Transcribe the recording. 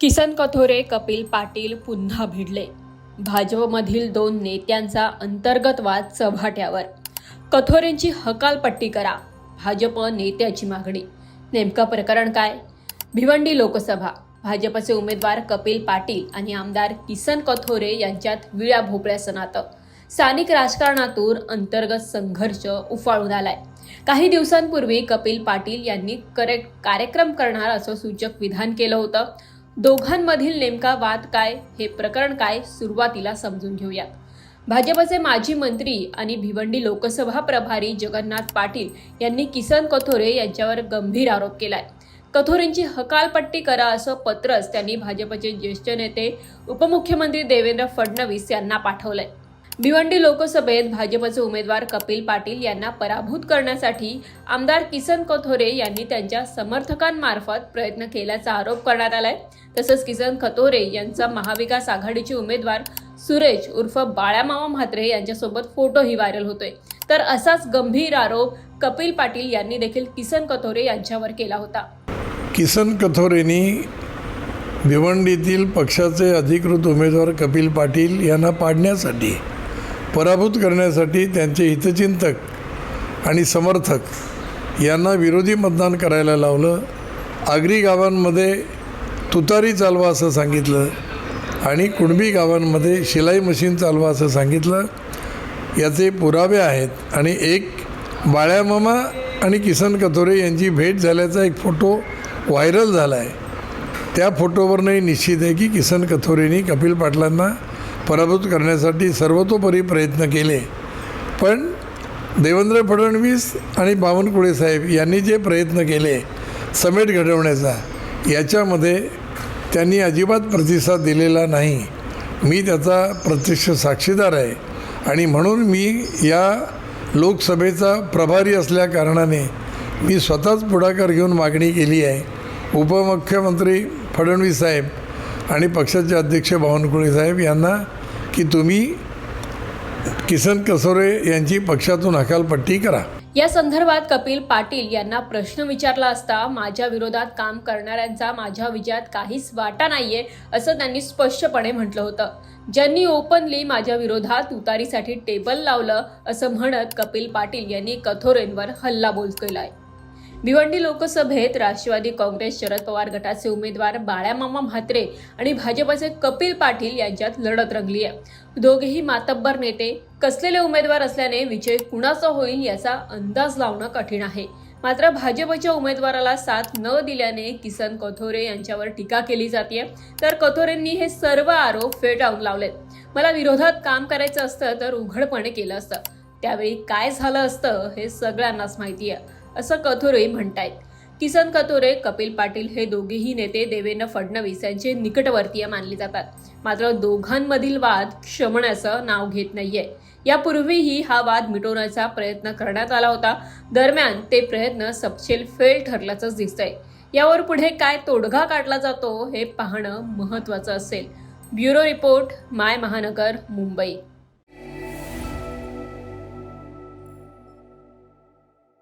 किसन कथोरे कपिल पाटील पुन्हा भिडले. भाजपमधील दोन नेत्यांचा अंतर्गत वाद चव्हाट्यावर कथोरेंची हकालपट्टी करा. भाजप नेत्याची मागणी. नेमकं प्रकरण काय? भिवंडी लोकसभा. भाजपचे उमेदवार कपिल पाटील आणि आमदार किसन कथोरे यांच्यात विळ्या भोपळ्या नातं स्थानिक राजकारणातून अंतर्गत संघर्ष उफाळून आलाय. काही दिवसांपूर्वी कपिल पाटील यांनी करे कार्यक्रम करणार असं सूचक विधान केलं होतं. दोघांमधील नेमका वाद काय हे प्रकरण काय सुरुवातीला समजून घेऊयात. भाजपचे माजी मंत्री आणि भिवंडी लोकसभा प्रभारी जगन्नाथ पाटील यांनी किसन कथोरे यांच्यावर गंभीर आरोप केलाय. कथोरेंची हकालपट्टी करा असं पत्रच त्यांनी भाजपचे ज्येष्ठ नेते उपमुख्यमंत्री देवेंद्र फडणवीस यांना पाठवलंय. भिवंडी लोकसभेत भाजपचे उमेदवार कपिल पाटील यांना पराभूत करण्यासाठी आमदार किसन कथोरे यांनी त्यांच्या समर्थकांमार्फत प्रयत्न केल्याचा आरोप करण्यात आलाय. तसंच किसन कथोरे यांचा महाविकास आघाडीचे उमेदवार सुरेश उर्फ बाळामामा म्हात्रे यांच्यासोबत फोटोही व्हायरल होतोय. तर असाच गंभीर आरोप कपिल पाटील यांनी देखील किसन कथोरे यांच्यावर केला होता. किसन कथोरेंनी भिवंडीतील पक्षाचे अधिकृत उमेदवार कपिल पाटील यांना पाडण्यासाठी पराभूत करण्यासाठी त्यांचे हितचिंतक आणि समर्थक यांना विरोधी मतदान करायला लावलं. आगरी गावांमध्ये तुतारी चालवा असं सांगितलं आणि कुणबी गावांमध्ये शिलाई मशीन चालवा असं सांगितलं. याचे पुरावे आहेत आणि एक बाळ्यामामा आणि किसन कथोरे यांची भेट झाल्याचा एक फोटो व्हायरल झाला आहे त्या फोटोवरनंही निश्चित आहे की किसन कथोरेंनी कपिल पाटलांना पराभूत करण्यासाठी सर्वतोपरी प्रयत्न केले. पण देवेंद्र फडणवीस आणि बावनकुळे साहेब यांनी जे प्रयत्न केले समेट घडवण्याचा याच्यामध्ये त्यांनी अजिबात प्रतिसाद दिलेला नाही. मी त्याचा प्रत्यक्ष साक्षीदार आहे. आणि म्हणून मी या लोकसभेचा प्रभारी असल्या कारणाने मी स्वतःच पुढाकार घेऊन मागणी केली आहे. उपमुख्यमंत्री फडणवीस साहेब आणि पक्षाचे अध्यक्ष बावनकुळे साहेब यांना की तुम्ही किसन कसोरे यांची पक्षातून हकालपट्टी करा. या संदर्भात कपिल पाटील यांना प्रश्न विचारला असता माझ्या विरोधात काम करणाऱ्यांचा माझ्या विजयात काहीच वाटा नाहीये असं त्यांनी स्पष्टपणे म्हटलं होतं. ज्यांनी ओपनली माझ्या विरोधात उतारीसाठी टेबल लावलं असं म्हणत कपिल पाटील यांनी कथोरेंवर हल्लाबोल केलाय भिवंडी लोकसभेत राष्ट्रवादी काँग्रेस शरद पवार गटाचे उमेदवार बाळ्यामामा म्हात्रे आणि भाजपचे कपिल पाटील यांच्यात लढत रंगली आहे. दोघेही मातब्बर नेते कसलेले उमेदवार असल्याने विजय कुणाचा होईल याचा अंदाज लावणं कठीण आहे. मात्र भाजपच्या उमेदवाराला साथ न दिल्याने किसन कथोरे यांच्यावर टीका केली जाते तर कथोरेंनी हे सर्व आरोप फेटाळून लावलेत. मला विरोधात काम करायचं असतं तर उघडपणे केलं असतं. त्यावेळी काय झालं असतं हे सगळ्यांनाच माहिती आहे असं कथोरे म्हणतायत. किसन कथोरे कपिल पाटील हे दोघेही नेते देवेंद्र फडणवीस यांचे निकटवर्तीय मानले जातात. मात्र दोघांमधील वाद शमण्याचं नाव घेत नाहीये. यापूर्वीही हा वाद मिटवण्याचा प्रयत्न करण्यात आला होता. दरम्यान ते प्रयत्न सपशेल फेल ठरल्याचंच दिसतंय. यावर पुढे काय तोडगा काढला जातो हे पाहणं महत्वाचं असेल. ब्युरो रिपोर्ट माय महानगर मुंबई.